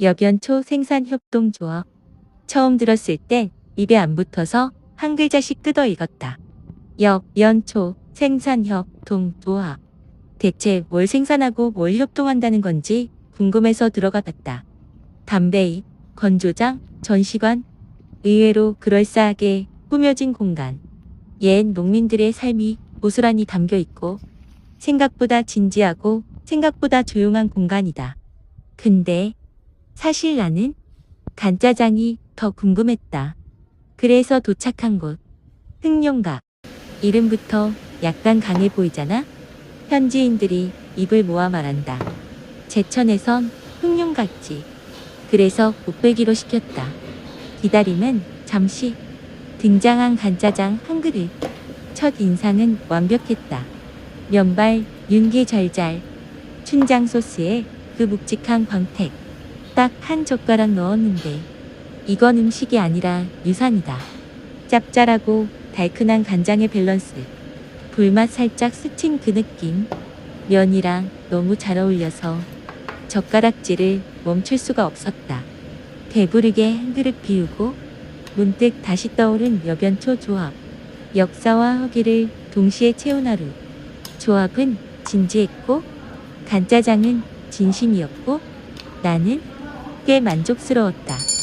여변초 생산협동조합. 처음 들었을 때 입에 안 붙어서 한 글자씩 뜯어 읽었다. 여변초 생산협 동 조합. 대체 뭘 생산하고 뭘 협동한다는 건지 궁금해서 들어가 봤다. 담배잎, 건조장, 전시관. 의외로 그럴싸하게 꾸며진 공간. 옛 농민들의 삶이 고스란히 담겨 있고 생각보다 진지하고 생각보다 조용한 공간이다. 근데 사실 나는 간짜장이 더 궁금했다. 그래서 도착한 곳. 흑룡각. 이름부터 약간 강해 보이잖아? 현지인들이 입을 모아 말한다. 제천에선 흑룡각지. 그래서 못배기로 시켰다. 기다림은 잠시. 등장한 간짜장 한 그릇. 첫 인상은 완벽했다. 면발, 윤기 잘잘. 춘장 소스에 그 묵직한 광택. 딱 한 젓가락 넣었는데 이건 음식이 아니라 유산이다. 짭짤하고 달큰한 간장의 밸런스. 불맛 살짝 스친 그 느낌. 면이랑 너무 잘 어울려서 젓가락질을 멈출 수가 없었다. 배부르게 한 그릇 비우고 문득 다시 떠오른 여변초 조합. 역사와 허기를 동시에 채운 하루. 조합은 진지했고 간짜장은 진심이었고 나는 꽤 만족스러웠다.